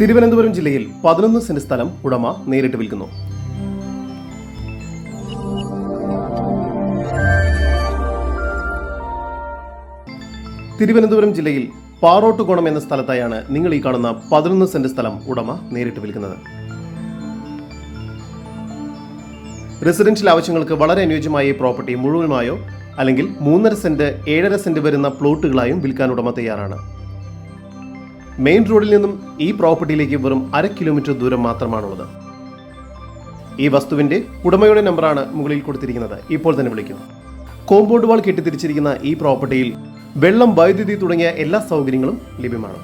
തിരുവനന്തപുരം ജില്ലയിൽ പതിനൊന്ന് സെന്റ് സ്ഥലം ഉടമ നേരിട്ട് വിൽക്കുന്നു. തിരുവനന്തപുരം ജില്ലയിൽ പാറോട്ടുകോണം എന്ന സ്ഥലത്തായാണ് നിങ്ങൾ ഈ കാണുന്ന പതിനൊന്ന് സെന്റ് സ്ഥലം ഉടമ നേരിട്ട് വിൽക്കുന്നത്. റെസിഡൻഷ്യൽ ആവശ്യങ്ങൾക്ക് വളരെ അനുയോജ്യമായ ഈ പ്രോപ്പർട്ടി മുഴുവനുമായോ അല്ലെങ്കിൽ മൂന്നര സെന്റ് ഏഴര സെന്റ് വരുന്ന പ്ലോട്ടുകളായും വിൽക്കാൻ ഉടമ തയ്യാറാണ്. മെയിൻ റോഡിൽ നിന്നും ഈ പ്രോപ്പർട്ടിയിലേക്ക് വെറും അര കിലോമീറ്റർ ദൂരം മാത്രമാണുള്ളത്. ഈ വസ്തുവിന്റെ ഉടമയുടെ നമ്പറാണ് മുകളിൽ കൊടുത്തിരിക്കുന്നത്. ഇപ്പോൾ തന്നെ വിളിക്കുന്നു. കോമ്പൗണ്ട് വാൾ കെട്ടിത്തിരിച്ചിരിക്കുന്ന ഈ പ്രോപ്പർട്ടിയിൽ വെള്ളം വൈദ്യുതി തുടങ്ങിയ എല്ലാ സൗകര്യങ്ങളും ലഭ്യമാണ്.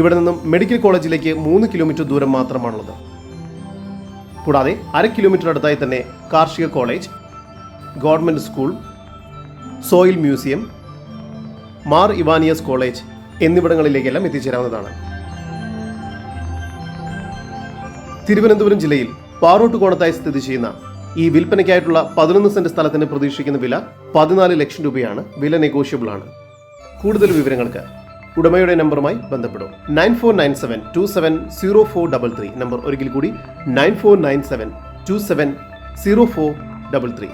ഇവിടെ നിന്നും മെഡിക്കൽ കോളേജിലേക്ക് മൂന്ന് കിലോമീറ്റർ ദൂരം മാത്രമാണുള്ളത്. കൂടാതെ അര കിലോമീറ്റർ അടുത്തായി തന്നെ കാർഷിക college government school soil museum Mar Ivanios college എന്നിവിടങ്ങളിലേക്കെല്ലാം എത്തിച്ചേരാവുന്നതാണ്. തിരുവനന്തപുരം ജില്ലയിൽ പാറോട്ടുകോണത്തായി സ്ഥിതി ചെയ്യുന്ന ഈ വിൽപ്പനയ്ക്കായിട്ടുള്ള പതിനൊന്ന് സെന്റ് സ്ഥലത്തിന് പ്രതീക്ഷിക്കുന്ന വില പതിനാല് ലക്ഷം രൂപയാണ്. വില നെഗോഷ്യബിൾ ആണ് കൂടുതൽ വിവരങ്ങൾക്ക് ഉടമയുടെ നമ്പറുമായി ബന്ധപ്പെടും. Nine four nine seven two seven zero four double three. Number ഒരിക്കൽ കൂടി nine four nine seven two seven zero four double three.